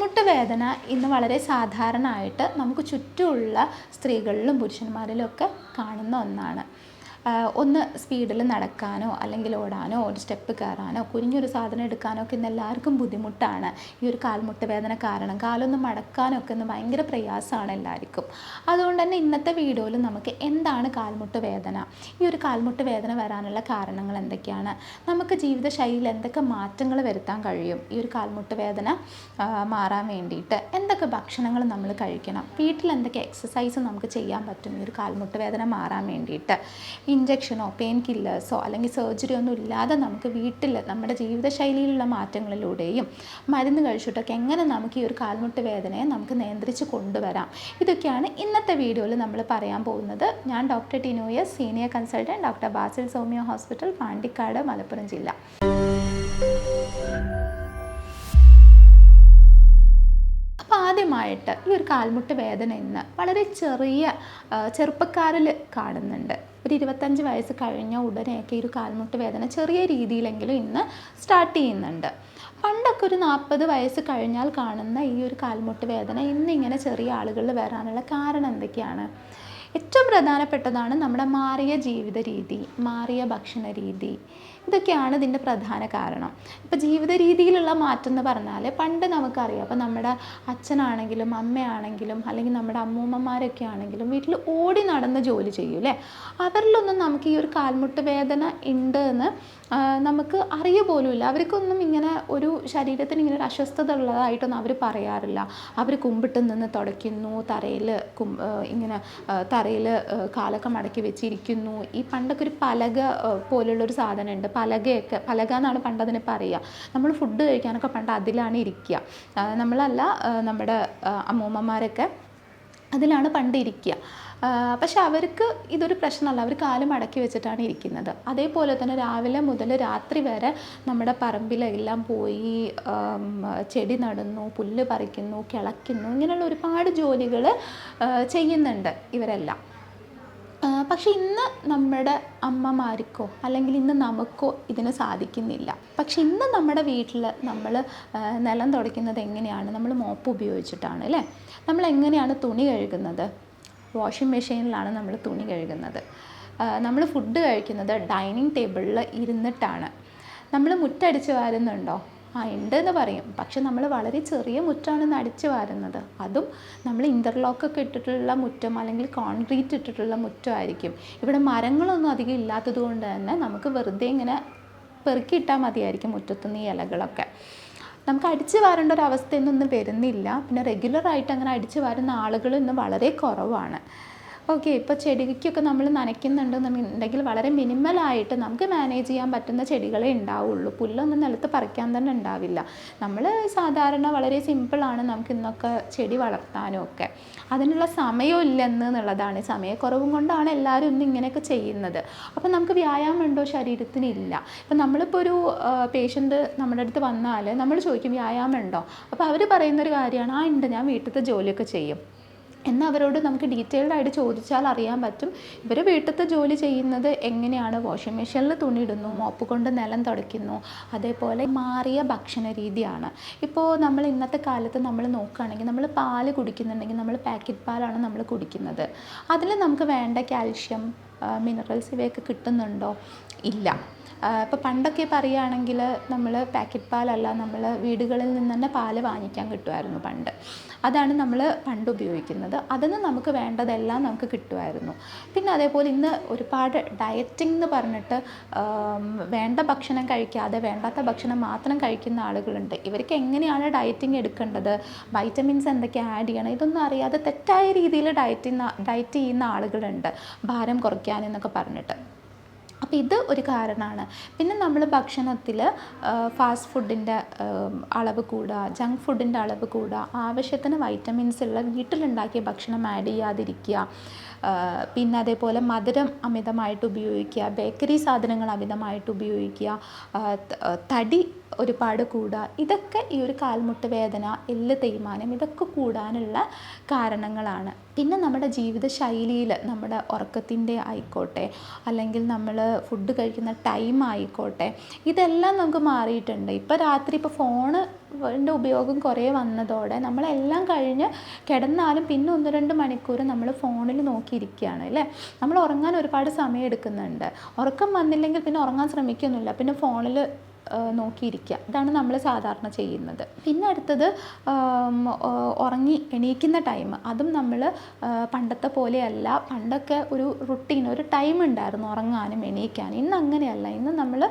കാൽമുട്ട് വേദന ഇന്ന് വളരെ സാധാരണമായിട്ട് നമുക്ക് ചുറ്റുമുള്ള സ്ത്രീകളിലും പുരുഷന്മാരിലും ഒക്കെ കാണുന്ന ഒന്നാണ്. ഒന്ന് സ്പീഡിൽ നടക്കാനോ അല്ലെങ്കിൽ ഓടാനോ ഒരു സ്റ്റെപ്പ് കയറാനോ കുനിഞ്ഞൊരു സാധനം എടുക്കാനോ ഒക്കെ ഇന്ന് എല്ലാവർക്കും ബുദ്ധിമുട്ടാണ്. ഈ ഒരു കാൽമുട്ട് വേദന കാരണം കാലൊന്ന് മടക്കാനൊക്കെ ഇന്ന് ഭയങ്കര പ്രയാസമാണ് എല്ലാവർക്കും. അതുകൊണ്ട് തന്നെ ഇന്നത്തെ വീഡിയോയിൽ നമുക്ക് എന്താണ് കാൽമുട്ട് വേദന? ഈ ഒരു കാൽമുട്ട് വേദന വരാനുള്ള കാരണങ്ങൾ എന്തൊക്കെയാണ്? നമുക്ക് ജീവിതശൈലിയിൽ എന്തൊക്കെ മാറ്റങ്ങൾ വരുത്താൻ കഴിയും? ഈ ഒരു കാൽമുട്ട് വേദന മാറാൻ വേണ്ടിയിട്ട് എന്തൊക്കെ ഭക്ഷണങ്ങൾ നമ്മൾ കഴിക്കണം? വീട്ടിൽ എന്തൊക്കെ എക്സസൈസ് നമുക്ക് ചെയ്യാൻ പറ്റും? ഈ ഒരു കാൽമുട്ട് വേദന മാറാൻ വേണ്ടിയിട്ട്. ഇഞ്ചക്ഷനോ പെയിൻ കില്ലേഴ്സോ അല്ലെങ്കിൽ സർജറി ഒന്നും ഇല്ലാതെ നമുക്ക് വീട്ടിൽ നമ്മുടെ ജീവിതശൈലിയിലുള്ള മാറ്റങ്ങളിലൂടെയും മരുന്ന് കഴിച്ചിട്ടൊക്കെ എങ്ങനെ നമുക്ക് ഈ ഒരു കാൽമുട്ട് വേദനയെ നമുക്ക് നിയന്ത്രിച്ച് കൊണ്ടുവരാം. ഇതൊക്കെയാണ് ഇന്നത്തെ വീഡിയോയിൽ നമ്മൾ പറയാൻ പോകുന്നത്. ഞാൻ doctor Tinoy senior consultant doctor Basil Soumya hospital Pandikkad Malappuram ജില്ല. അപ്പോൾ ആദ്യമായിട്ട് ഈ ഒരു കാൽമുട്ട് വേദന ഇന്ന് വളരെ ചെറിയ ചെറുപ്പക്കാരിൽ കാണുന്നുണ്ട്. ഒരു ഇരുപത്തഞ്ച് വയസ്സ് കഴിഞ്ഞ ഉടനെയൊക്കെ ഒരു കാൽമുട്ട് വേദന ചെറിയ രീതിയിലെങ്കിലും ഇന്ന് സ്റ്റാർട്ട് ചെയ്യുന്നുണ്ട്. പണ്ടൊക്കെ ഒരു നാൽപ്പത് വയസ്സ് കഴിഞ്ഞാൽ കാണുന്ന ഈ ഒരു കാൽമുട്ട് വേദന ഇന്ന് ഇങ്ങനെ ചെറിയ ആളുകളിൽ വരാനുള്ള കാരണം എന്തൊക്കെയാണ്? ഏറ്റവും പ്രധാനപ്പെട്ടതാണ് നമ്മുടെ മാറിയ ജീവിത രീതി മാറിയ ഭക്ഷണ രീതി. ഇതൊക്കെയാണ് ഇതിന്റെ പ്രധാന കാരണം. ഇപ്പോൾ ജീവിത രീതിയിലുള്ള മാറ്റം എന്ന് പറഞ്ഞാൽ പണ്ട് നമുക്കറിയാം അപ്പോൾ നമ്മുടെ അച്ഛനാണെങ്കിലും അമ്മയാണെങ്കിലും അല്ലെങ്കിൽ നമ്മുടെ അമ്മൂമ്മമാരൊക്കെ ആണെങ്കിലും വീട്ടിൽ ഓടി നടന്ന് ജോലി ചെയ്യും അല്ലേ അവരിലൊന്നും നമുക്ക് ഈ ഒരു കാൽമുട്ട് വേദന ഉണ്ട് എന്ന് നമുക്ക് അറിയ പോലുമില്ല. അവർക്കൊന്നും ഇങ്ങനെ ഒരു ശരീരത്തിന് ഇങ്ങനെ ഒരു അസ്വസ്ഥത ഉള്ളതായിട്ടൊന്നും അവർ പറയാറില്ല. അവർ കുമ്പിട്ട് നിന്ന് തുടയ്ക്കുന്നു തറയിൽ കും ഇങ്ങനെ തറയിൽ കാലൊക്കെ മടക്കി വെച്ചിരിക്കുന്നു. ഈ പണ്ടൊക്കെ ഒരു പലക പോലുള്ളൊരു സാധനമുണ്ട്. പലകയൊക്കെ പലക എന്നാണ് പണ്ട് അതിനെ പറയുക. നമ്മൾ ഫുഡ് കഴിക്കാനൊക്കെ പണ്ട് അതിലാണ് ഇരിക്കുക. നമ്മളല്ല നമ്മുടെ അമ്മൂമ്മമാരൊക്കെ അതിലാണ് പണ്ട് ഇരിക്കുക. പക്ഷെ അവർക്ക് ഇതൊരു പ്രശ്നമല്ല. അവർ കാൽ മടക്കി വെച്ചിട്ടാണ് ഇരിക്കുന്നത്. അതേപോലെ തന്നെ രാവിലെ മുതൽ രാത്രി വരെ നമ്മുടെ പറമ്പിലെല്ലാം പോയി ചെടി നടുന്നു പുല്ല് പറിക്കുന്നു കിളയ്ക്കുന്നു ഇങ്ങനെയുള്ള ഒരുപാട് ജോലികൾ ചെയ്യുന്നുണ്ട് ഇവരെല്ലാം. പക്ഷേ ഇന്ന് നമ്മുടെ അമ്മമാർക്കോ അല്ലെങ്കിൽ ഇന്ന് നമുക്കോ ഇതിന് സാധിക്കുന്നില്ല. പക്ഷെ ഇന്ന് നമ്മുടെ വീട്ടിൽ നമ്മൾ നിലം തുടയ്ക്കുന്നത് എങ്ങനെയാണ്? നമ്മൾ മോപ്പ് ഉപയോഗിച്ചിട്ടാണ് അല്ലേ? നമ്മൾ എങ്ങനെയാണ് തുണി കഴുകുന്നത്? വാഷിംഗ് മെഷീനിലാണ് നമ്മൾ തുണി കഴുകുന്നത്. നമ്മൾ ഫുഡ് കഴിക്കുന്നത് ഡൈനിങ് ടേബിളിൽ ഇരുന്നിട്ടാണ്. നമ്മൾ മുറ്റടിച്ച് വാരുന്നുണ്ടോ? ആ ഉണ്ട് എന്ന് പറയും. പക്ഷെ നമ്മൾ വളരെ ചെറിയ മുറ്റാണ് അടിച്ചു വാരുന്നത്. അതും നമ്മൾ ഇന്റർലോക്കൊക്കെ ഇട്ടിട്ടുള്ള മുറ്റം അല്ലെങ്കിൽ കോൺക്രീറ്റ് ഇട്ടിട്ടുള്ള മുറ്റം ആയിരിക്കും ഇവിടെ മരങ്ങളൊന്നും അധികം ഇല്ലാത്തത് കൊണ്ട് തന്നെ നമുക്ക് വെറുതെ ഇങ്ങനെ പെറുക്കിയിട്ടാൽ മതിയായിരിക്കും മുറ്റത്തുനിന്ന് ഈ ഇലകളൊക്കെ. നമുക്ക് അടിച്ചു വാരേണ്ട ഒരു അവസ്ഥയൊന്നും ഇന്ന് വരുന്നില്ല. പിന്നെ റെഗുലറായിട്ട് അങ്ങനെ അടിച്ചു വാരുന്ന ആളുകൾ ഇന്ന് വളരെ കുറവാണ്. ഓക്കെ ഇപ്പോൾ ചെടിക്കൊക്കെ നമ്മൾ നനയ്ക്കുന്നുണ്ടെന്നുണ്ടെങ്കിൽ വളരെ മിനിമലായിട്ട് നമുക്ക് മാനേജ് ചെയ്യാൻ പറ്റുന്ന ചെടികളെ ഉണ്ടാവുള്ളൂ. പുല്ലൊന്നും നിലത്ത് പറിക്കാൻ തന്നെ ഉണ്ടാവില്ല. നമ്മൾ സാധാരണ വളരെ സിമ്പിളാണ് നമുക്ക് ഇന്നൊക്കെ ചെടി വളർത്താനും ഒക്കെ. അതിനുള്ള സമയം ഇല്ലെന്ന് എന്നുള്ളതാണ്. സമയക്കുറവും കൊണ്ടാണ് എല്ലാവരും ഇന്ന് ഇങ്ങനെയൊക്കെ ചെയ്യുന്നത്. അപ്പോൾ നമുക്ക് വ്യായാമം ഉണ്ടോ ശരീരത്തിന് ഇല്ല. ഇപ്പം നമ്മളിപ്പോൾ ഒരു പേഷ്യന്റ് നമ്മുടെ അടുത്ത് വന്നാൽ നമ്മൾ ചോദിക്കും വ്യായാമം ഉണ്ടോ? അപ്പോൾ അവർ പറയുന്നൊരു കാര്യമാണ് ആ ഉണ്ട്. ഞാൻ വീട്ടിലത്തെ ജോലിയൊക്കെ ചെയ്യും. എന്നാൽ അവരോട് നമുക്ക് ഡീറ്റെയിൽഡ് ആയിട്ട് ചോദിച്ചാൽ അറിയാൻ പറ്റും. ഇവർ വീട്ടിലത്തെ ജോലി ചെയ്യുന്നത് എങ്ങനെയാണ്? വാഷിംഗ് മെഷീനിൽ തുണിയിടുന്നു മോപ്പ് കൊണ്ട് നിലം തുടയ്ക്കുന്നു അതേപോലെ മാറിയ ഭക്ഷണ രീതിയാണ്. ഇപ്പോൾ നമ്മൾ ഇന്നത്തെ കാലത്ത് നമ്മൾ നോക്കുകയാണെങ്കിൽ നമ്മൾ പാൽ കുടിക്കുന്നുണ്ടെങ്കിൽ നമ്മൾ പാക്കറ്റ് പാലാണ് നമ്മൾ കുടിക്കുന്നത്. അതിൽ നമുക്ക് വേണ്ട കാൽഷ്യം മിനറൽസ് ഇവയൊക്കെ കിട്ടുന്നുണ്ടോ? ഇല്ല. ഇപ്പോൾ പണ്ടൊക്കെ പറയുകയാണെങ്കിൽ നമ്മൾ പാക്കറ്റ് പാലല്ല നമ്മൾ വീടുകളിൽ നിന്ന് തന്നെ പാൽ വാങ്ങിക്കാൻ കിട്ടുമായിരുന്നു പണ്ട്. അതാണ് നമ്മൾ പണ്ട് ഉപയോഗിക്കുന്നത്. അതിന് നമുക്ക് വേണ്ടതെല്ലാം നമുക്ക് കിട്ടുമായിരുന്നു. പിന്നെ അതേപോലെ ഇന്ന് ഒരുപാട് ഡയറ്റിംഗ് എന്ന് പറഞ്ഞിട്ട് വേണ്ട ഭക്ഷണം കഴിക്കാതെ വേണ്ടാത്ത ഭക്ഷണം മാത്രം കഴിക്കുന്ന ആളുകളുണ്ട്. ഇവർക്ക് എങ്ങനെയാണ് ഡയറ്റിംഗ് എടുക്കേണ്ടത്? വൈറ്റമിൻസ് എന്തൊക്കെ ആഡ് ചെയ്യണം? ഇതൊന്നും അറിയാതെ തെറ്റായ രീതിയിൽ ഡയറ്റ് ഡയറ്റ് ചെയ്യുന്ന ആളുകളുണ്ട്. ഭാരം കുറയ്ക്കാൻ എന്നൊക്കെ പറഞ്ഞിട്ട്. അപ്പോൾ ഇത് ഒരു കാരണമാണ്. പിന്നെ നമ്മൾ ഭക്ഷണത്തിൽ ഫാസ്റ്റ് ഫുഡിന്റെ അളവ് കൂടുക ജങ്ക് ഫുഡിന്റെ അളവ് കൂടുക ആവശ്യത്തിന് വൈറ്റമിൻസ് ഉള്ള വീട്ടിലുണ്ടാക്കിയ ഭക്ഷണം ആഡ് ചെയ്യാതിരിക്കുക പിന്നെ അതേപോലെ മധുരം അമിതമായിട്ട് ഉപയോഗിക്കുക ബേക്കറി സാധനങ്ങൾ അമിതമായിട്ട് ഉപയോഗിക്കുക തടി ഒരുപാട് കൂടുക ഇതൊക്കെ ഈ ഒരു കാൽമുട്ട് വേദന എല്ല് തേയ്മാനം ഇതൊക്കെ കൂടാനുള്ള കാരണങ്ങളാണ്. പിന്നെ നമ്മുടെ ജീവിത ശൈലിയിൽ നമ്മുടെ ഉറക്കത്തിന്റെ ആയിക്കോട്ടെ അല്ലെങ്കിൽ നമ്മൾ ഫുഡ് കഴിക്കുന്ന ടൈം ആയിക്കോട്ടെ ഇതെല്ലാം നമുക്ക് മാറിയിട്ടുണ്ട്. ഇപ്പോൾ രാത്രി ഇപ്പോൾ ഫോണ് ന്റെ ഉപയോഗം കുറേ വന്നതോടെ നമ്മളെല്ലാം കഴിഞ്ഞ് കിടന്നാലും പിന്നെ ഒന്ന് രണ്ട് മണിക്കൂർ നമ്മൾ ഫോണിൽ നോക്കിയിരിക്കുകയാണ് അല്ലേ? നമ്മൾ ഉറങ്ങാൻ ഒരുപാട് സമയം എടുക്കുന്നുണ്ട്. ഉറക്കം വന്നില്ലെങ്കിൽ പിന്നെ ഉറങ്ങാൻ ശ്രമിക്കുന്നില്ല. പിന്നെ ഫോണിൽ നോക്കിയിരിക്കുക. ഇതാണ് നമ്മൾ സാധാരണ ചെയ്യുന്നത്. പിന്നെ അടുത്തത് ഉറങ്ങി എണീക്കുന്ന ടൈം അതും നമ്മൾ പണ്ടത്തെ പോലെയല്ല. പണ്ടൊക്കെ ഒരു റുട്ടീൻ ഒരു ടൈം ഉണ്ടായിരുന്നു ഉറങ്ങാനും എണീക്കാനും. ഇന്ന് അങ്ങനെയല്ല. ഇന്ന് നമ്മൾ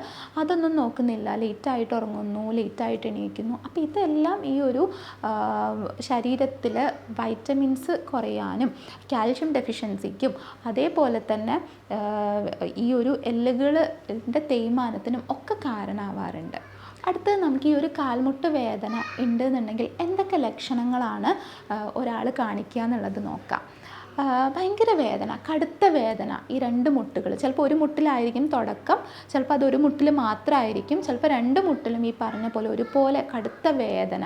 അതൊന്നും നോക്കുന്നില്ല. ലേറ്റായിട്ട് ഉറങ്ങുന്നു ലേറ്റായിട്ട് എണീക്കുന്നു. അപ്പോൾ ഇതെല്ലാം ഈ ഒരു ശരീരത്തിൽ വൈറ്റമിൻസ് കുറയാനും കാൽഷ്യം ഡെഫിഷ്യൻസിക്കും അതേപോലെ തന്നെ ഈ ഒരു എല്ലുകളുടെ തേയ്മാനത്തിനും ഒക്കെ കാരണമാവാറുണ്ട് അടുത്തത് നമുക്ക് ഈ ഒരു കാൽമുട്ട് വേദന ഉണ്ട് എന്നുണ്ടെങ്കിൽ എന്തൊക്കെ ലക്ഷണങ്ങളാണ് ഒരാൾ കാണിക്കുക എന്നുള്ളത് നോക്കാം. ഭയങ്കര വേദന കടുത്ത വേദന ഈ രണ്ട് മുട്ടുകൾ ചിലപ്പോൾ ഒരു മുട്ടിലായിരിക്കും തുടക്കം ചിലപ്പോൾ അതൊരു മുട്ടിൽ മാത്രമായിരിക്കും ചിലപ്പോൾ രണ്ട് മുട്ടിലും ഈ പറഞ്ഞ പോലെ ഒരുപോലെ കടുത്ത വേദന.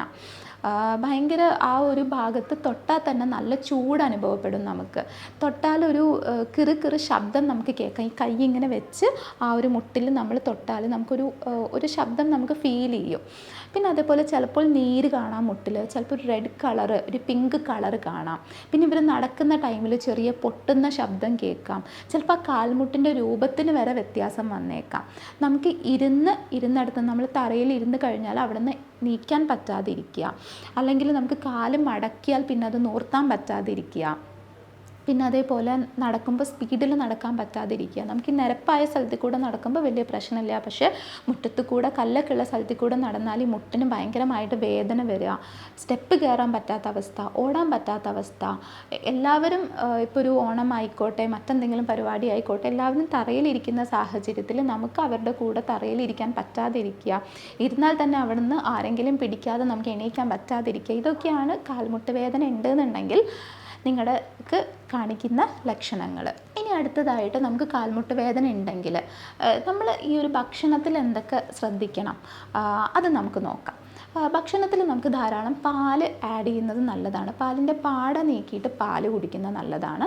ഭയങ്കര ആ ഒരു ഭാഗത്ത് തൊട്ടാൽ തന്നെ നല്ല ചൂട് അനുഭവപ്പെടും നമുക്ക്. തൊട്ടാൽ ഒരു കിറു കിറു ശബ്ദം നമുക്ക് കേൾക്കാം. ഈ കൈ ഇങ്ങനെ വെച്ച് ആ ഒരു മുട്ടിൽ നമ്മൾ തൊട്ടാൽ നമുക്കൊരു ഒരു ശബ്ദം നമുക്ക് ഫീൽ ചെയ്യും. പിന്നെ അതേപോലെ ചിലപ്പോൾ നീര് കാണാം മുട്ടിൽ. ചിലപ്പോൾ ഒരു റെഡ് കളറ് ഒരു പിങ്ക് കളറ് കാണാം. പിന്നെ ഇവർ നടക്കുന്ന ടൈമിൽ ചെറിയ പൊട്ടുന്ന ശബ്ദം കേൾക്കാം. ചിലപ്പോൾ ആ കാൽമുട്ടിന്റെ രൂപത്തിന് വരെ വ്യത്യാസം വന്നേക്കാം. നമുക്ക് ഇരുന്ന് ഇരുന്നിടത്ത് നമ്മൾ തറയിൽ ഇരുന്ന് കഴിഞ്ഞാൽ അവിടെ നിന്ന് നീക്കാൻ പറ്റാതിരിക്കുക. അല്ലെങ്കിൽ നമുക്ക് കാൽ മടക്കിയാൽ പിന്നെ അത് നോർത്താൻ പറ്റാതിരിക്കുക. പിന്നെ അതേപോലെ നടക്കുമ്പോൾ സ്പീഡിൽ നടക്കാൻ പറ്റാതിരിക്കുക. നമുക്ക് ഈ നിരപ്പായ സ്ഥലത്തിൽ കൂടെ നടക്കുമ്പോൾ വലിയ പ്രശ്നമില്ല. പക്ഷേ മുറ്റത്ത് കൂടെ കല്ലൊക്കെ ഉള്ള സ്ഥലത്തിൽ കൂടെ നടന്നാൽ ഈ മുട്ടിന് ഭയങ്കരമായിട്ട് വേദന വരിക. സ്റ്റെപ്പ് കയറാൻ പറ്റാത്ത അവസ്ഥ ഓടാൻ പറ്റാത്ത അവസ്ഥ. എല്ലാവരും ഇപ്പോൾ ഒരു ഓണം ആയിക്കോട്ടെ മറ്റെന്തെങ്കിലും പരിപാടി ആയിക്കോട്ടെ എല്ലാവരും തറയിലിരിക്കുന്ന സാഹചര്യത്തിൽ നമുക്ക് അവരുടെ കൂടെ തറയിലിരിക്കാൻ പറ്റാതിരിക്കുക. ഇരുന്നാൽ തന്നെ അവിടുന്ന് ആരെങ്കിലും പിടിക്കാതെ നമുക്ക് എണീക്കാൻ പറ്റാതിരിക്കുക. ഇതൊക്കെയാണ് കാൽമുട്ട് വേദന ഉണ്ടെന്നുണ്ടെങ്കിൽ നിങ്ങൾക്ക് കാണിക്കുന്ന ലക്ഷണങ്ങൾ ഇനി അടുത്തതായിട്ട് നമുക്ക് കാൽമുട്ട് വേദന ഉണ്ടെങ്കിൽ നമ്മൾ ഈ ഒരു ഭക്ഷണത്തിൽ എന്തൊക്കെ ശ്രദ്ധിക്കണം? അത് നമുക്ക് നോക്കാം. ഭക്ഷണത്തിൽ നമുക്ക് ധാരാളം പാൽ ആഡ് ചെയ്യുന്നത് നല്ലതാണ്. പാലിന്റെ പാട നീക്കിയിട്ട് പാൽ കുടിക്കുന്നത് നല്ലതാണ്.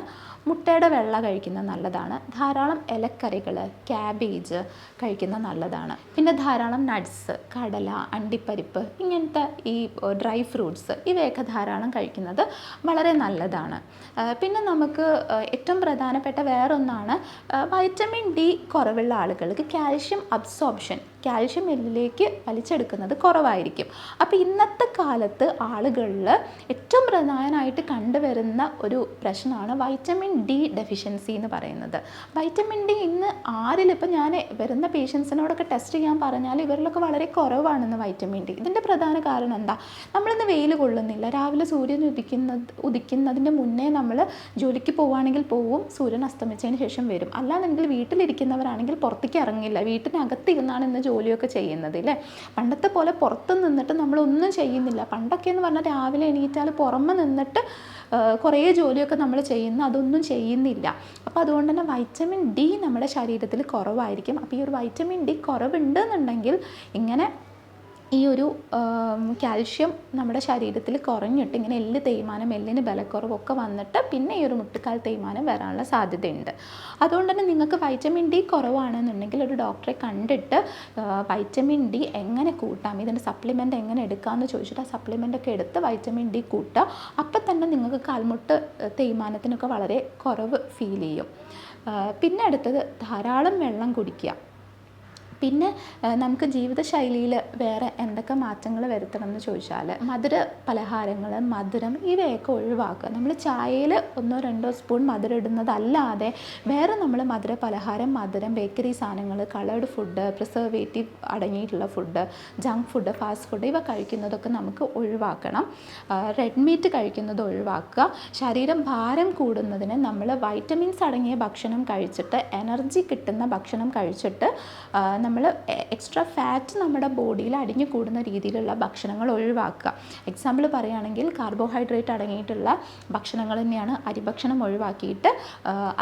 മുട്ടയുടെ വെള്ള കഴിക്കുന്നത് നല്ലതാണ്. ധാരാളം ഇലക്കറികൾ ക്യാബേജ് കഴിക്കുന്നത് നല്ലതാണ്. പിന്നെ ധാരാളം നട്ട്സ് കടല അണ്ടിപ്പരിപ്പ് ഇങ്ങനത്തെ ഈ ഡ്രൈ ഫ്രൂട്ട്സ് ഇവയൊക്കെ ധാരാളം കഴിക്കുന്നത് വളരെ നല്ലതാണ്. പിന്നെ നമുക്ക് ഏറ്റവും പ്രധാനപ്പെട്ട വേറൊന്നാണ് വൈറ്റമിൻ ഡി കുറവുള്ള ആളുകൾക്ക് കാൽഷ്യം അബ്സോർപ്ഷൻ കാൽഷ്യം എല്ലിലേക്ക് വലിച്ചെടുക്കുന്നത് കുറവായിരിക്കും. അപ്പോൾ ഇന്നത്തെ കാലത്ത് ആളുകളിൽ ഏറ്റവും പ്രധാനമായിട്ട് കണ്ടുവരുന്ന ഒരു പ്രശ്നമാണ് വൈറ്റമിൻ ഡി ഡെഫിഷ്യൻസി എന്ന് പറയുന്നത്. വൈറ്റമിൻ ഡി ഇന്ന് ആരിൽ ഇപ്പം ഞാൻ വരുന്ന പേഷ്യൻസിനോടൊക്കെ ടെസ്റ്റ് ചെയ്യാൻ പറഞ്ഞാൽ ഇവരിലൊക്കെ വളരെ കുറവാണെന്ന് വൈറ്റമിൻ ഡി ഇതിന്റെ പ്രധാന കാരണം എന്താ? നമ്മളിന്ന് വെയിൽ കൊള്ളുന്നില്ല. രാവിലെ സൂര്യൻ ഉദിക്കുന്ന ഉദിക്കുന്നതിന്റെ മുന്നേ നമ്മൾ ജോലിക്ക് പോവുകയാണെങ്കിൽ പോവും സൂര്യൻ അസ്തമിച്ചതിന് ശേഷം വരും. അല്ലാന്നെങ്കിൽ വീട്ടിലിരിക്കുന്നവരാണെങ്കിൽ പുറത്തേക്ക് ഇറങ്ങില്ല. വീട്ടിനകത്തിരുന്നാണ് ഇന്ന് ജോലിയൊക്കെ ചെയ്യുന്നത് ഇല്ലേ പണ്ടത്തെ പോലെ പുറത്ത് നിന്നിട്ട് നമ്മളൊന്നും ചെയ്യുന്നില്ല. പണ്ടൊക്കെ എന്ന് പറഞ്ഞാൽ രാവിലെ എണീറ്റാൽ പുറമെ നിന്നിട്ട് കുറേ ജോലിയൊക്കെ നമ്മൾ ചെയ്യുന്നു. അതൊന്നും ചെയ്യുന്നില്ല. അപ്പോൾ അതുകൊണ്ട് തന്നെ വൈറ്റമിൻ ഡി നമ്മുടെ ശരീരത്തിൽ കുറവായിരിക്കും. അപ്പോൾ ഈ ഒരു വൈറ്റമിൻ ഡി കുറവുണ്ടെന്നുണ്ടെങ്കിൽ ഇങ്ങനെ ഈ ഒരു കാൽഷ്യം നമ്മുടെ ശരീരത്തിൽ കുറഞ്ഞിട്ട് ഇങ്ങനെ എല്ല് തേയ്മാനം എല്ലിന് ബലക്കുറവൊക്കെ വന്നിട്ട് പിന്നെ ഈ ഒരു മുട്ടുകാൽ തേയ്മാനം വരാനുള്ള സാധ്യതയുണ്ട്. അതുകൊണ്ട് തന്നെ നിങ്ങൾക്ക് വൈറ്റമിൻ ഡി കുറവാണെന്നുണ്ടെങ്കിൽ ഒരു ഡോക്ടറെ കണ്ടിട്ട് വൈറ്റമിൻ ഡി എങ്ങനെ കൂട്ടാം ഇതിന്റെ സപ്ലിമെന്റ് എങ്ങനെ എടുക്കാമെന്ന് ചോദിച്ചിട്ട് ആ സപ്ലിമെന്റ് ഒക്കെ എടുത്ത് വൈറ്റമിൻ ഡി കൂട്ടുക. അപ്പം തന്നെ നിങ്ങൾക്ക് കാൽമുട്ട് തേയ്മാനത്തിനൊക്കെ വളരെ കുറവ് ഫീൽ ചെയ്യും. പിന്നെ അടുത്തത് ധാരാളം വെള്ളം കുടിക്കുക. പിന്നെ നമുക്ക് ജീവിതശൈലിയിൽ വേറെ എന്തൊക്കെ മാറ്റങ്ങൾ വരുത്തണം എന്ന് ചോദിച്ചാൽ മധുര പലഹാരങ്ങൾ മധുരം ഇവയൊക്കെ ഒഴിവാക്കുക. നമ്മൾ ചായയിൽ ഒന്നോ രണ്ടോ സ്പൂൺ മധുരം ഇടുന്നതല്ലാതെ വേറെ നമ്മൾ മധുര പലഹാരം മധുരം ബേക്കറി സാധനങ്ങൾ കളേർഡ് ഫുഡ് പ്രിസർവേറ്റീവ് അടങ്ങിയിട്ടുള്ള food junk food fast food ഇവ കഴിക്കുന്നതൊക്കെ നമുക്ക് ഒഴിവാക്കണം. റെഡ് മീറ്റ് കഴിക്കുന്നത് ഒഴിവാക്കുക. ശരീരം ഭാരം കൂടുന്നതിന് നമ്മൾ വൈറ്റമിൻസ് അടങ്ങിയ ഭക്ഷണം കഴിച്ചിട്ട് എനർജി കിട്ടുന്ന ഭക്ഷണം കഴിച്ചിട്ട് നമ്മൾ എക്സ്ട്രാ ഫാറ്റ് നമ്മുടെ ബോഡിയിൽ അടിഞ്ഞു കൂടുന്ന രീതിയിലുള്ള ഭക്ഷണങ്ങൾ ഒഴിവാക്കുക. എക്സാമ്പിൾ പറയുകയാണെങ്കിൽ കാർബോഹൈഡ്രേറ്റ് അടങ്ങിയിട്ടുള്ള ഭക്ഷണങ്ങൾ തന്നെയാണ് അരിഭക്ഷണം ഒഴിവാക്കിയിട്ട്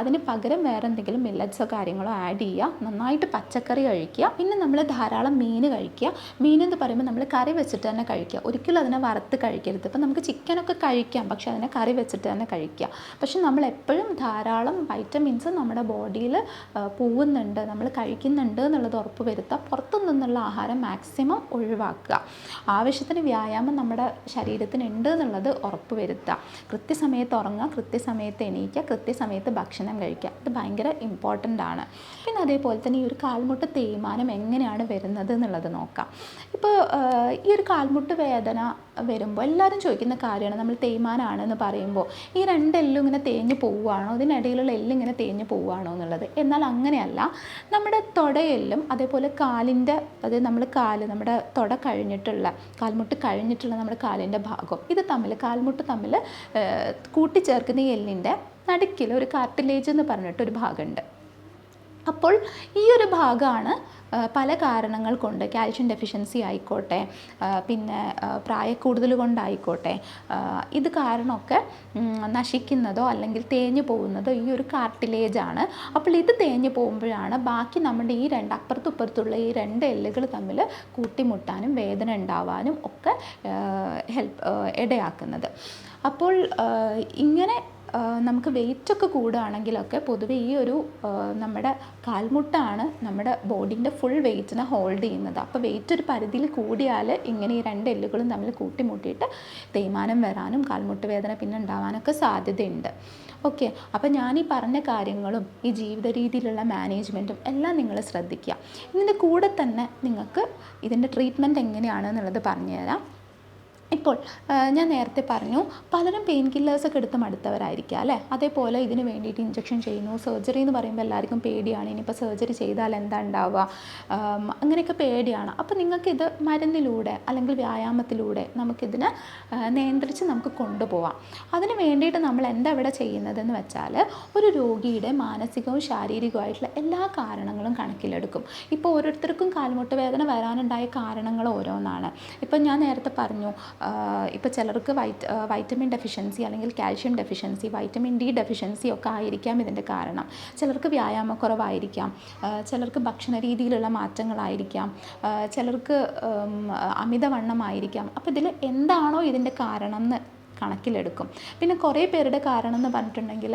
അതിന് പകരം വേറെ എന്തെങ്കിലും മില്ലറ്റ്സോ കാര്യങ്ങളോ ആഡ് ചെയ്യുക. നന്നായിട്ട് പച്ചക്കറി കഴിക്കുക. പിന്നെ നമ്മൾ ധാരാളം മീൻ കഴിക്കുക. മീൻ എന്ന് പറയുമ്പോൾ നമ്മൾ കറി വെച്ചിട്ട് തന്നെ കഴിക്കുക. ഒരിക്കലും അതിനെ വറുത്ത് കഴിക്കരുത്. ഇപ്പം നമുക്ക് ചിക്കനൊക്കെ കഴിക്കാം. പക്ഷെ അതിനെ കറി വെച്ചിട്ട് തന്നെ കഴിക്കുക. പക്ഷെ നമ്മൾ എപ്പോഴും ധാരാളം വൈറ്റമിൻസ് നമ്മുടെ ബോഡിയിൽ പോകുന്നുണ്ട് നമ്മൾ കഴിക്കുന്നുണ്ട് എന്നുള്ളത് ഉറപ്പ് ഉറപ്പുവരുത്തുക പുറത്തു നിന്നുള്ള ആഹാരം മാക്സിമം ഒഴിവാക്കുക. ആവശ്യത്തിന് വ്യായാമം നമ്മുടെ ശരീരത്തിന് ഉണ്ട് എന്നുള്ളത് ഉറപ്പുവരുത്തുക കൃത്യസമയത്ത് ഉറങ്ങുക കൃത്യസമയത്ത് എണീക്കുക കൃത്യസമയത്ത് ഭക്ഷണം കഴിക്കുക. ഇത് ഭയങ്കര ഇമ്പോർട്ടന്റ് ആണ്. പിന്നെ അതേപോലെ തന്നെ ഈ ഒരു കാൽമുട്ട് തേയ്മാനം എങ്ങനെയാണ് വരുന്നത് എന്നുള്ളത് നോക്കാം. ഇപ്പോൾ ഈ ഒരു കാൽമുട്ട് വേദന വരുമ്പോൾ എല്ലാവരും ചോദിക്കുന്ന കാര്യമാണ്. നമ്മൾ തേയ്മാനാണെന്ന് പറയുമ്പോൾ ഈ രണ്ട് എല്ലും ഇങ്ങനെ തേഞ്ഞു പോവുകയാണോ? ഇതിനിടയിലുള്ള എല്ലിങ്ങനെ തേഞ്ഞ് പോവുകയാണോ എന്നുള്ളത്. എന്നാൽ അങ്ങനെയല്ല. നമ്മുടെ തൊടയെല്ലും തുടയെല്ലും അതേപോലെ കാലിന്റെ അത് നമ്മൾ കാൽ നമ്മുടെ തുട കഴിഞ്ഞിട്ടുള്ള കാൽമുട്ട് കഴിഞ്ഞിട്ടുള്ള നമ്മുടെ കാലിന്റെ ഭാഗം. ഇത് തമ്മിൽ കാൽമുട്ട് തമ്മിൽ കൂട്ടിച്ചേർക്കുന്ന എല്ലിന്റെ നടുക്കിൽ ഒരു കാർട്ടിലേജ് എന്ന് പറഞ്ഞിട്ടൊരു ഭാഗമുണ്ട്. അപ്പോൾ ഈ ഒരു ഭാഗമാണ് പല കാരണങ്ങൾ കൊണ്ട് കാൽഷ്യം ഡെഫിഷ്യൻസി ആയിക്കോട്ടെ പിന്നെ പ്രായക്കൂടുതൽ കൊണ്ടായിക്കോട്ടെ ഇത് കാരണമൊക്കെ നശിക്കുന്നതോ അല്ലെങ്കിൽ തേഞ്ഞു പോകുന്നതോ ഈ ഒരു കാർട്ടിലേജ് ആണ്. അപ്പോൾ ഇത് തേഞ്ഞു പോകുമ്പോഴാണ് ബാക്കി നമ്മുടെ ഈ രണ്ട് അപ്പുറത്തുപ്പുറത്തുള്ള ഈ രണ്ട് എല്ലുകൾ തമ്മിൽ കൂട്ടിമുട്ടാനും വേദന ഉണ്ടാവാനും ഒക്കെ ഹെൽപ്പ് ഇടയാക്കുന്നത്. അപ്പോൾ ഇങ്ങനെ നമുക്ക് വെയിറ്റൊക്കെ കൂടുകയാണെങ്കിലൊക്കെ പൊതുവേ ഈ ഒരു നമ്മുടെ കാൽമുട്ടാണ് നമ്മുടെ ബോഡീന്റെ ഫുൾ വെയിറ്റിനെ ഹോൾഡ് ചെയ്യുന്നത്. അപ്പോൾ വെയിറ്റ് ഒരു പരിധിയിൽ കൂടിയാൽ ഇങ്ങനെ ഈ രണ്ട് എല്ലുകളും തമ്മിൽ കൂട്ടിമുട്ടിയിട്ട് തേയ്മാനം വരാനും കാൽമുട്ട് വേദന പിന്നെ ഉണ്ടാവാനൊക്കെ സാധ്യതയുണ്ട്. ഓക്കെ അപ്പോൾ ഞാൻ ഈ പറഞ്ഞ കാര്യങ്ങളും ഈ ജീവിത രീതിയിലുള്ള മാനേജ്മെന്റും എല്ലാം നിങ്ങൾ ശ്രദ്ധിക്കുക. ഇതിന്റെ കൂടെ തന്നെ നിങ്ങൾക്ക് ഇതിന്റെ ട്രീറ്റ്മെന്റ് എങ്ങനെയാണെന്നുള്ളത് പറഞ്ഞുതരാം. ഇപ്പോൾ ഞാൻ നേരത്തെ പറഞ്ഞു പലരും പെയിൻ കില്ലേഴ്സൊക്കെ എടുത്ത് മടുത്തവരായിരിക്കുക അല്ലേ? അതേപോലെ ഇതിന് വേണ്ടിയിട്ട് ഇഞ്ചക്ഷൻ ചെയ്യുന്നു. സർജറി എന്ന് പറയുമ്പോൾ എല്ലാവർക്കും പേടിയാണ്. ഇനിയിപ്പോൾ സർജറി ചെയ്താൽ എന്താ ഉണ്ടാവുക? അങ്ങനെയൊക്കെ പേടിയാണ്. അപ്പോൾ നിങ്ങൾക്കിത് മരുന്നിലൂടെ അല്ലെങ്കിൽ വ്യായാമത്തിലൂടെ നമുക്കിതിനെ നിയന്ത്രിച്ച് നമുക്ക് കൊണ്ടുപോകാം അതിന് വേണ്ടിയിട്ട് നമ്മൾ എന്താ ഇവിടെ ചെയ്യുന്നതെന്ന് വെച്ചാൽ ഒരു രോഗിയുടെ മാനസികവും ശാരീരികവുമായിട്ടുള്ള എല്ലാ കാരണങ്ങളും കണക്കിലെടുക്കും. ഇപ്പോൾ ഓരോരുത്തർക്കും കാൽമുട്ട് വേദന വരാനുണ്ടായ കാരണങ്ങൾ ഓരോന്നാണ്. ഇപ്പം ഞാൻ നേരത്തെ പറഞ്ഞു ഇപ്പോൾ ചിലർക്ക് വൈറ്റ് വൈറ്റമിൻ ഡെഫിഷ്യൻസി അല്ലെങ്കിൽ calcium deficiency vitamin D deficiency ഒക്കെ ആയിരിക്കാം ഇതിന്റെ കാരണം. ചിലർക്ക് വ്യായാമക്കുറവായിരിക്കാം. ചിലർക്ക് ഭക്ഷണ രീതിയിലുള്ള മാറ്റങ്ങളായിരിക്കാം. ചിലർക്ക് അമിതവണ്ണമായിരിക്കാം. അപ്പോൾ ഇതിൽ എന്താണോ ഇതിന്റെ കാരണം എന്ന് കണക്കിലെടുക്കും. പിന്നെ കുറേ പേരുടെ കാരണം എന്ന് പറഞ്ഞിട്ടുണ്ടെങ്കിൽ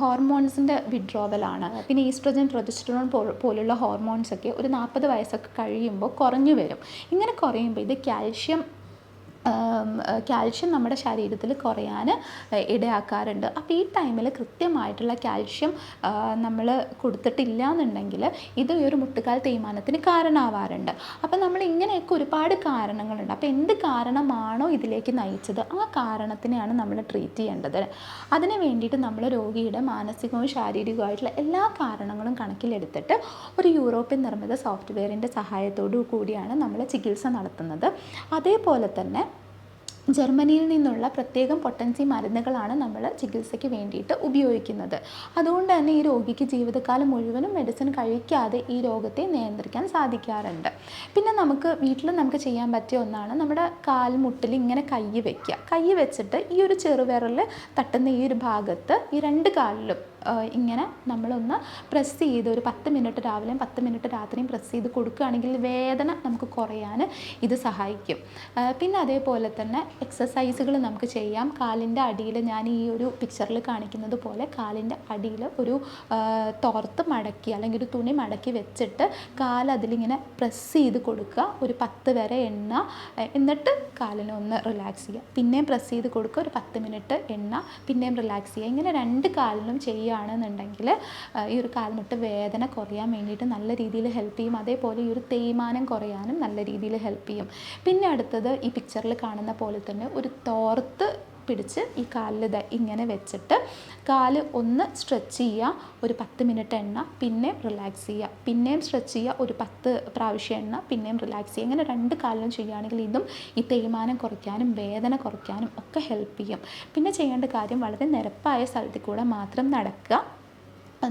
ഹോർമോൺസിന്റെ വിഡ്രോവലാണ് പിന്നെ ഈസ്ട്രജൻ പ്രൊജസ്ട്രോൺ പോലുള്ള ഹോർമോൺസ് ഒക്കെ ഒരു നാൽപ്പത് വയസ്സൊക്കെ കഴിയുമ്പോൾ കുറഞ്ഞു വരും. ഇങ്ങനെ കുറയുമ്പോൾ ഇത് കാൽഷ്യം കാൽഷ്യം നമ്മുടെ ശരീരത്തിൽ കുറയാൻ ഇടയാക്കാറുണ്ട്. അപ്പോൾ ഈ ടൈമിൽ കൃത്യമായിട്ടുള്ള കാൽഷ്യം നമ്മൾ കൊടുത്തിട്ടില്ല എന്നുണ്ടെങ്കിൽ ഇത് ഒരു മുട്ടുകാൽ തേയ്മാനത്തിന് കാരണമാവാറുണ്ട്. അപ്പോൾ നമ്മൾ ഇങ്ങനെയൊക്കെ ഒരുപാട് കാരണങ്ങളുണ്ട്. അപ്പോൾ എന്ത് കാരണമാണോ ഇതിലേക്ക് നയിച്ചത് ആ കാരണത്തിനെയാണ് നമ്മൾ ട്രീറ്റ് ചെയ്യേണ്ടത്. അതിന് വേണ്ടിയിട്ട് നമ്മൾ രോഗിയുടെ മാനസികവും ശാരീരികവുമായിട്ടുള്ള എല്ലാ കാരണങ്ങളും കണക്കിലെടുത്തിട്ട് ഒരു യൂറോപ്യൻ നിർമ്മിത സോഫ്റ്റ്വെയറിന്റെ സഹായത്തോടു കൂടിയാണ് നമ്മൾ ചികിത്സ നടത്തുന്നത്. അതേപോലെ തന്നെ ജർമ്മനിയിൽ നിന്നുള്ള പ്രത്യേകം പൊട്ടൻസി മരുന്നുകളാണ് നമ്മൾ ചികിത്സയ്ക്ക് വേണ്ടിയിട്ട് ഉപയോഗിക്കുന്നത്. അതുകൊണ്ട് തന്നെ ഈ രോഗിക്ക് ജീവിതകാലം മുഴുവനും മെഡിസിൻ കഴിക്കാതെ ഈ രോഗത്തെ നിയന്ത്രിക്കാൻ സാധിക്കാറുണ്ട്. പിന്നെ നമുക്ക് വീട്ടിൽ നമുക്ക് ചെയ്യാൻ പറ്റിയ ഒന്നാണ് നമ്മുടെ കാൽമുട്ടിൽ ഇങ്ങനെ കൈ വയ്ക്കുക കൈ വെച്ചിട്ട് ഈ ഒരു ചെറുവിരൽ തട്ടുന്ന ഈ ഒരു ഭാഗത്ത് ഈ രണ്ട് കാലിലും ഇങ്ങനെ നമ്മളൊന്ന് പ്രസ് ചെയ്ത് ഒരു പത്ത് മിനിറ്റ് രാവിലെയും പത്ത് മിനിറ്റ് രാത്രിയും പ്രസ് ചെയ്ത് കൊടുക്കുകയാണെങ്കിൽ വേദന നമുക്ക് കുറയാൻ ഇത് സഹായിക്കും. പിന്നെ അതേപോലെ തന്നെ എക്സസൈസുകൾ നമുക്ക് ചെയ്യാം. കാലിന്റെ അടിയിൽ ഞാൻ ഈ ഒരു പിക്ചറിൽ കാണിക്കുന്നത് പോലെ കാലിന്റെ അടിയിൽ ഒരു തോർത്ത് മടക്കി അല്ലെങ്കിൽ ഒരു തുണി മടക്കി വെച്ചിട്ട് കാൽ അതിലിങ്ങനെ പ്രസ് ചെയ്ത് കൊടുക്കുക. ഒരു പത്ത് വരെ എണ്ണ എന്നിട്ട് കാലിനെ ഒന്ന് റിലാക്സ് ചെയ്യുക. പിന്നെയും പ്രസ് ചെയ്ത് കൊടുക്കുക. ഒരു പത്ത് മിനിറ്റ് എണ്ണ പിന്നെയും റിലാക്സ് ചെയ്യുക. ഇങ്ങനെ രണ്ട് കാലിനും ചെയ്യുകയാണെന്നുണ്ടെങ്കിൽ ഈ ഒരു കാൽമുട്ട് വേദന കുറയാൻ വേണ്ടിയിട്ട് നല്ല രീതിയിൽ ഹെൽപ്പ് ചെയ്യും. അതേപോലെ ഈ ഒരു തേയ്മാനം കുറയാനും നല്ല രീതിയിൽ ഹെൽപ്പ് ചെയ്യും. പിന്നെ അടുത്തത് ഈ പിക്ചറിൽ കാണുന്ന പോലെ തന്നെ ഒരു തോർത്ത് പിടിച്ച് ഈ കാലിൽ ഇങ്ങനെ വെച്ചിട്ട് കാൽ ഒന്ന് സ്ട്രെച്ച് ചെയ്യുക ഒരു പത്ത് മിനിറ്റ് എണ്ണ പിന്നെയും റിലാക്സ് ചെയ്യുക പിന്നെയും സ്ട്രെച്ച് ചെയ്യുക ഒരു പത്ത് പ്രാവശ്യം എണ്ണ പിന്നെയും റിലാക്സ് ചെയ്യുക ഇങ്ങനെ രണ്ട് കാലിലും ചെയ്യുകയാണെങ്കിൽ ഇതും ഈ തേയ്മാനം കുറയ്ക്കാനും വേദന കുറയ്ക്കാനും ഒക്കെ ഹെൽപ്പ് ചെയ്യും. പിന്നെ ചെയ്യേണ്ട കാര്യം വളരെ നിരപ്പായ സ്ഥലത്തിൽ കൂടെ മാത്രം നടക്കുക.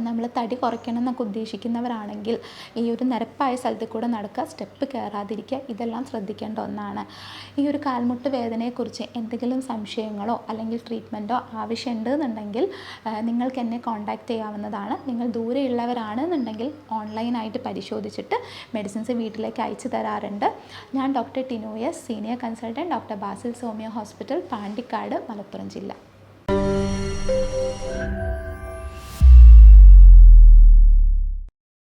നമ്മൾ തടി കുറയ്ക്കണം എന്നൊക്കെ ഉദ്ദേശിക്കുന്നവരാണെങ്കിൽ ഈ ഒരു നിരപ്പായ സ്ഥലത്തിൽ കൂടെ നടക്കുക സ്റ്റെപ്പ് കയറാതിരിക്കുക ഇതെല്ലാം ശ്രദ്ധിക്കേണ്ട ഒന്നാണ്. ഈ ഒരു കാൽമുട്ട് വേദനയെക്കുറിച്ച് എന്തെങ്കിലും സംശയങ്ങളോ അല്ലെങ്കിൽ ട്രീറ്റ്മെന്റോ ആവശ്യമുണ്ട് എന്നുണ്ടെങ്കിൽ നിങ്ങൾക്ക് എന്നെ കോൺടാക്റ്റ് ചെയ്യാവുന്നതാണ്. നിങ്ങൾ ദൂരെയുള്ളവരാണ് എന്നുണ്ടെങ്കിൽ ഓൺലൈനായിട്ട് പരിശോധിച്ചിട്ട് മെഡിസിൻസ് വീട്ടിലേക്ക് അയച്ചു തരാറുണ്ട്. ഞാൻ doctor Tinoy's senior consultant doctor Basil Soumya hospital Pandikkad Malappuram ജില്ല.